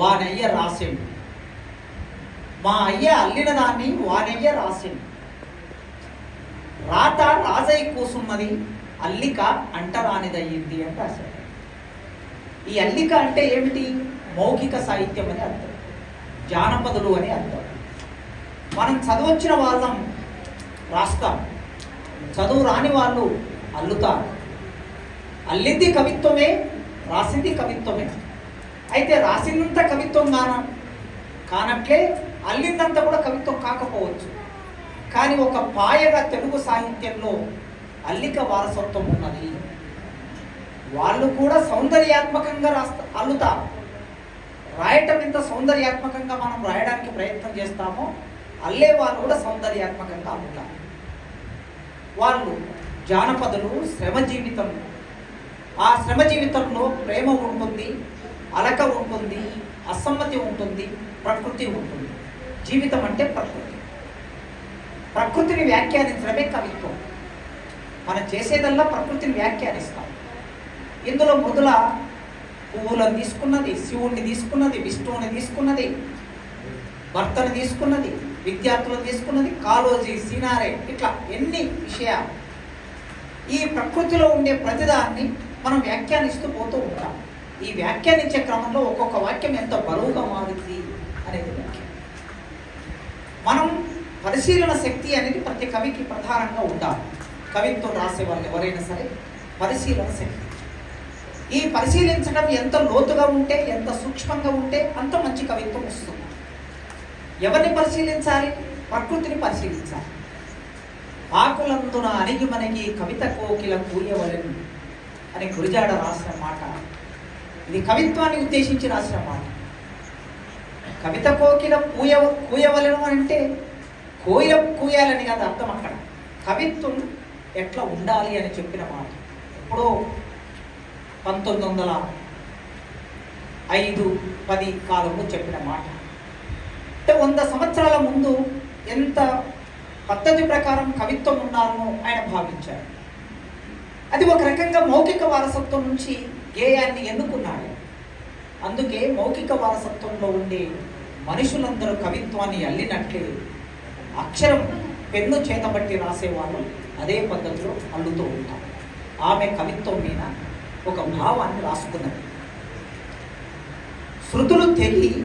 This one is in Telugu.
వానయ్య రాసిండు. మా అయ్య అల్లిన దాన్ని వానయ్య రాసిండు. రాత రాజయ్య కూసున్నది అల్లిక అంటరానిదయ్యింది అని రాశాడు. ఈ అల్లిక అంటే ఏమిటి? మౌఖిక సాహిత్యం అని అర్థం. జానపదులు అని అర్థం. మనం చదవచ్చిన వాళ్ళం రాస్తాం. చదువు రాని వాళ్ళు అల్లుతారు. అల్లింది కవిత్వమే రాసింది కవిత్వమే. అయితే రాసినంత కవిత్వం కాన కానట్లే అల్లిందంత కూడా కవిత్వం కాకపోవచ్చు. కానీ ఒక పాయగా తెలుగు సాహిత్యంలో అల్లిక వారసత్వం ఉన్నది. వాళ్ళు కూడా సౌందర్యాత్మకంగా రాస్తా అల్లుతారు. రాయటం ఎంత సౌందర్యాత్మకంగా మనం రాయడానికి ప్రయత్నం చేస్తామో అల్లే వాళ్ళు కూడా సౌందర్యాత్మకంగా అల్లుతారు. వాళ్ళు జానపదులు శ్రమ జీవితం ఆ శ్రమ జీవితంలో ప్రేమ ఉంటుంది అలక ఉంటుంది అసమ్మతి ఉంటుంది ప్రకృతి ఉంటుంది. జీవితం అంటే ప్రకృతి. ప్రకృతిని వ్యాఖ్యానించడమే కవిత్వం. మనం చేసేదల్లా ప్రకృతిని వ్యాఖ్యానిస్తాం. ఇందులో మొదల పువ్వులను తీసుకున్నది శివుణ్ణి తీసుకున్నది విష్ణువుని తీసుకున్నది భర్తను తీసుకున్నది విద్యార్థులను తీసుకున్నది కాలోజీ సీనారే ఇట్లా ఎన్ని విషయాలు. ఈ ప్రకృతిలో ఉండే ప్రతిదాన్ని మనం వ్యాఖ్యానిస్తూ పోతూ ఉంటాం. ఈ వ్యాఖ్యానించే క్రమంలో ఒక్కొక్క వాక్యం ఎంత బరువుగా మారింది అనేది ముఖ్యం మనం పరిశీలన శక్తి అనేది ప్రతి కవికి ప్రధానంగా ఉండాలి. కవిత్వం రాసే వాళ్ళు ఎవరైనా సరే పరిశీలన శక్తి. ఈ పరిశీలించడం ఎంత లోతుగా ఉంటే ఎంత సూక్ష్మంగా ఉంటే అంత మంచి కవిత్వం వస్తుంది. ఎవరిని పరిశీలించాలి? ప్రకృతిని పరిశీలించాలి. ఆకులందున అణిగి మనకి కవిత కోకిల కూయవలను అని గురిజాడ రాసిన మాట ఇది కవిత్వాన్ని ఉద్దేశించి రాసిన మాట కవిత కోకిల కూయ కూయవలను అంటే కోయ కూయాలని కాదు అర్థం అక్కడ. కవిత్వం ఎట్లా ఉండాలి అని చెప్పిన మాట. ఎప్పుడో పంతొమ్మిది వందల ఐదు పది కాలంలో చెప్పిన మాట. అంటే వంద సంవత్సరాల ముందు ఎంత పద్ధతి ప్రకారం కవిత్వం ఉండాలనో ఆయన భావించారు. అది ఒక రకంగా మౌఖిక వారసత్వం నుంచి గేయాన్ని ఎన్నుకున్నాడు. అందుకే మౌఖిక వారసత్వంలో ఉండే మనుషులందరూ కవిత్వాన్ని అల్లినట్లే అక్షరం పెన్ను చేతబట్టి రాసేవాళ్ళు అదే పద్ధతిలో అల్లుతూ ఉంటారు. ఆమె కవిత్వం మీద ఒక భావాన్ని రాసుకున్నది. శృతులు తెగి